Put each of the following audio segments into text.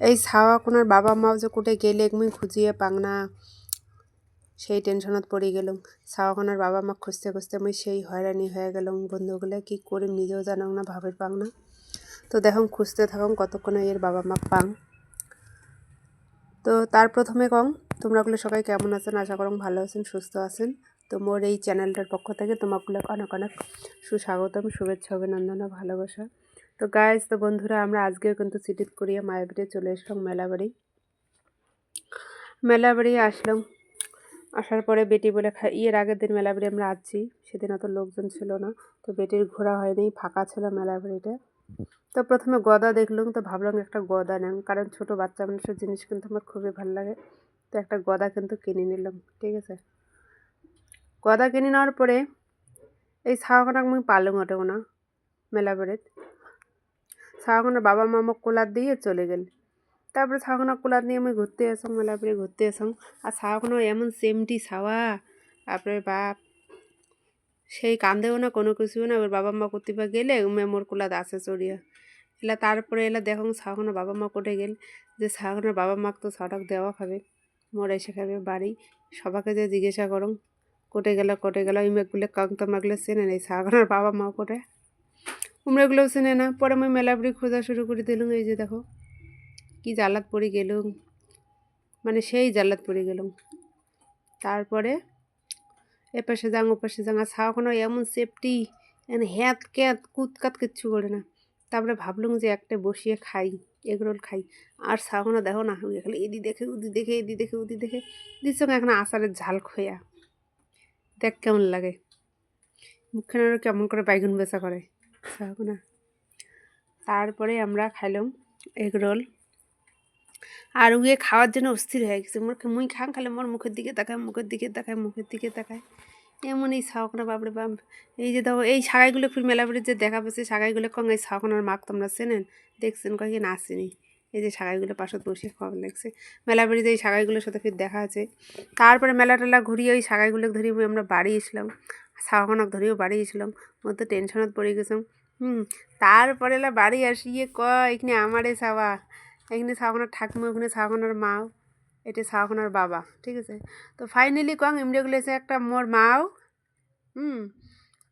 এই ছাওয়া কোনার বাবা মাও যে কোটে গেলে মুই খুঁজিয়ে পাং না, সেই টেনশনত পড়ে গেলাম। ছাওয়াখানার বাবা মা খুঁজতে খুঁজতে মুই সেই হয়রানি হয়ে গেলাম, বন্ধুগুলো, কি করে নিজেও জানাং না ভাবের পাং না? তো দেখুন, খুঁজতে থাকুন কতক্ষণে এর বাবা মা পাং। তো তার প্রথমে কম তোমরাগুলো সবাই কেমন আছেন? আশা করুন ভালো আছেন, সুস্থ আছেন। তো মোর এই চ্যানেলটার পক্ষ থেকে তোমাগুলো অনেক অনেক সুস্বাগতম, শুভেচ্ছা, অভিনন্দন ভালোবাসা। তো গাইজ তো বন্ধুরা, আমরা আজকেও কিন্তু সিটিত করিয়া মায়ের বাড়ি চলে এসলাম, মেলাবাড়ি। মেলাবাড়ি আসলাম। আসার পরে বেটি বলে খা, ইয়ের আগের দিন মেলাবাড়ি আমরা আসছি সেদিন অত লোকজন ছিল না। তো বেটির ঘোরা হয়নি, ফাঁকা ছিল মেলাবাড়িটা তো প্রথমে গদা দেখলাম, তো ভাবলাম একটা গদা নেন, কারণ ছোট বাচ্চা মানুষের জিনিস কিন্তু আমার খুবই ভালো লাগে। তো একটা গদা কিন্তু কিনে নিলাম, ঠিক আছে? গদা কিনে নেওয়ার পরে, এই ছাওয়াখানা আমি পালং ওঠেও না মেলা ছাওয়াখানা বাবা মামা কোলার দিয়ে চলে গেল। তারপরে ছাওয়াখানা কোলার নিয়ে আমি ঘুরতে এসং মেলা বেড়ে ঘুরতে এসং আর ছাওয়াখানা এমন সেমটি ছাওয়া, তারপরে বাপ, সেই কান্দেও না, কোনো কিছুও না ওর বাবা মা করতে গেলে মেমোর কোলাদ আসে চড়িয়া। এলা তারপরে এলা দেখো ছাওখানা বাবা মা কোটে গেল, যে ছাওখানার বাবা মাকে তো সড়ক দেওয়া খাবে, মোর এসে খাবে বাড়ি। সবাকে যে জিজ্ঞাসা করো কোটে গেল কোটে গেল ইমেকগুলো কাংতা মাগলে চেনে নেই ছাওখানার বাবা মা কোটে উমরাগুলোও চেনে না পরে আমি মেলাপুরি খোঁজা শুরু করে দিলুম, এই যে দেখো, কি জালাত পড়ে গেলুম। মানে সেই জালাত পড়ে গেলুম। তারপরে এপাশে যাং, ওপাশে যাং, আর ছাওখানা এমন সেফটি এখানে হ্যাত ক্যাত কুতকাত কিচ্ছু করে না। তারপরে ভাবলুম যে একটা বসিয়ে খাই এগরোল খাই। আর ছাগনা দেখো না খালি এদি দেখে উদি দেখে এদি দেখে উদি দেখে দিচ্ছ এখন আচারের ঝাল খোয়া। দেখ কেমন লাগে। মুখখানে কেমন করে বাইগুন বেচা করে। ছাগনা তারপরে আমরা খাইলাম এগরোল আর উয়ে খাওয়ার জন্য অস্থির হয়ে গেছে। মোর মুই খাং খালে মোর মুখের দিকে তাকায়, মুখের দিকে তাকায়, মুখের দিকে তাকায়। এমন এই ছাওকনা বাপরে বাপ। এই যে দেখো, এই সাগাইগুলো ফির মেলাবাড়ির যে দেখা পেয়েছে সাগাইগুলো কং এই ছাওকনার মাক তোমরা চেনেন? দেখছেন কয়েক না আসেনি এই যে সাগাইগুলো পাশত বসে খাওয়া লাগছে। মেলাবাড়িতে এই সাগাইগুলোর সাথে ফির দেখা আছে। তারপরে মেলা টেলা ঘুরিয়ে ওই সাগাইগুলো ধরিয়ে আমরা বাড়ি এসলাম। ছাওকনক ধরিয়েও বাড়ি এসলাম মধ্যে টেনশনত পড়ে গেছিলাম। হুম তারপরে এলা বাড়ি আসিয়ে ক এখানে আমারে ছাওয়া এখানে ছাওকনার ঠাকুমা, ওখানে ছাওকনার মাও। এটা ছাওকনার বাবা। ঠিক আছে? তো ফাইনালি কং এমডিগুলো এসে একটা মোর মাও। হুম,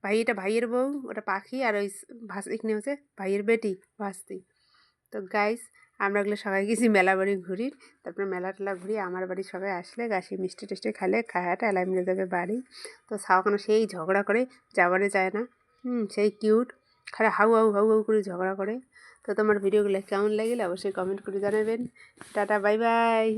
ভাই, এটা ভাইয়ের বউ, ওটা পাখি, আর ওই ভাস, এখানে হচ্ছে ভাইয়ের বেটি, ভাস্তি। তো গাইস আমরা ওগুলো সবাই গেছি মেলা বাড়ি ঘুরি। তারপরে মেলা টেলা ঘুরি, আমার বাড়ি সবাই আসলে গাছি মিষ্টি টিষ্টি খেলে খায়াটা, এলাই মিলে যাবে বাড়ি। তো সাওখানে সেই ঝগড়া করে যাবারে যায় না। হুম, সেই কিউট। খারা হাউ হাউ হাউ হাউ করে ঝগড়া করে। তো তোমার ভিডিওগুলো কেমন লাগলে অবশ্যই কমেন্ট করে জানাবেন। Tata, bye bye.